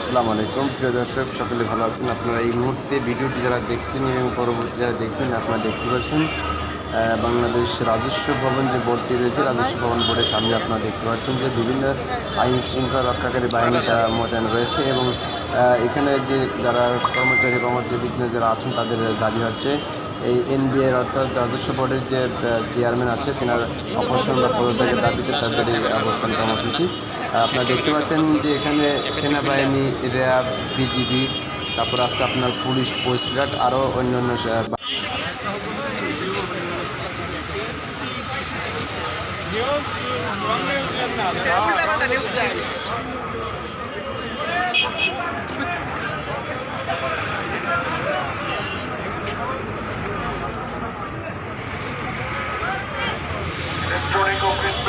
আসসালামু আলাইকুম। প্রিয় দর্শক, সকলে ভালো আছেন? আপনারা এই মুহূর্তে ভিডিওটি যারা দেখছেন এবং পরবর্তী যারা দেখবেন, আপনারা দেখতে পাচ্ছেন বাংলাদেশ রাজস্ব ভবন যে বোর্ডটি রয়েছে, রাজস্ব ভবন বোর্ডের সামনে আপনারা দেখতে পাচ্ছেন যে বিভিন্ন আইন শৃঙ্খলা রক্ষাকারী বাহিনী তারা মোতায়েন রয়েছে এবং এখানে যে যারা কর্মচারী কর্মচারী যারা আছেন, তাদের দাবি হচ্ছে এই এনবিআর অর্থাৎ রাজস্ব বোর্ডের যে চেয়ারম্যান আছে তেনার অপসারণ বা পদত্যাগের দাবিতে তাদের এই অবস্থান কর্মসূচি আপনারা দেখতে পাচ্ছেন যে এখানে সেনাবাহিনী র্যাব বিজিবি তারপর আসছে আপনার পুলিশ পোস্ট গার্ড আরও অন্য অন্য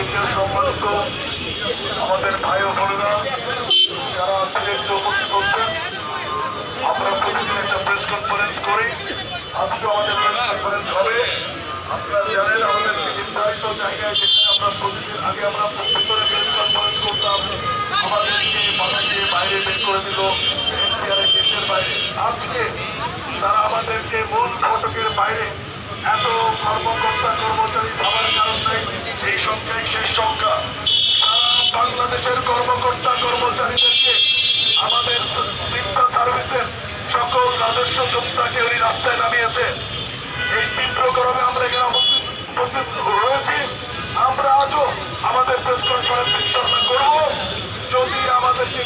সা- বা- ইলেকট্রনিক ও প্রিন্ট মিডিয়া সম্মানিত আমাদের ভাই ও বোনেরা, যারা আজকে উপস্থিত হচ্ছেন, আমরা প্রতিদিন একটা প্রেস কনফারেন্স করি। আজকে আমাদের প্রেস কনফারেন্স হবে। আপনারা জানেন, আমাদের নির্ধারিত জায়গায় যেখানে আমরা প্রতিদিন আগে আমরা ভিতরে প্রেস কনফারেন্স করতাম আমাদেরকে মানুষকে বাইরে বের করে দিল এনপিআরের গেটের বাইরে। আজকে তারা আমাদেরকে মূল ফটকের বাইরে এত কর্মকর্তা বাংলাদেশের কর্মকর্তা, কর্মচারীদেরকে আমাদের মিথ্যা সার্ভিসের সকল রাজস্ব যোদ্ধাকে উনি রাস্তায় নামিয়েছে। এই তীব্র গরমে আমরা এখানে উপস্থিত উপস্থিত রয়েছি। আমরা আজও আমাদের প্রেস কনফারেন্স ইনশাল্লাহ করব। যদি আমাদেরকে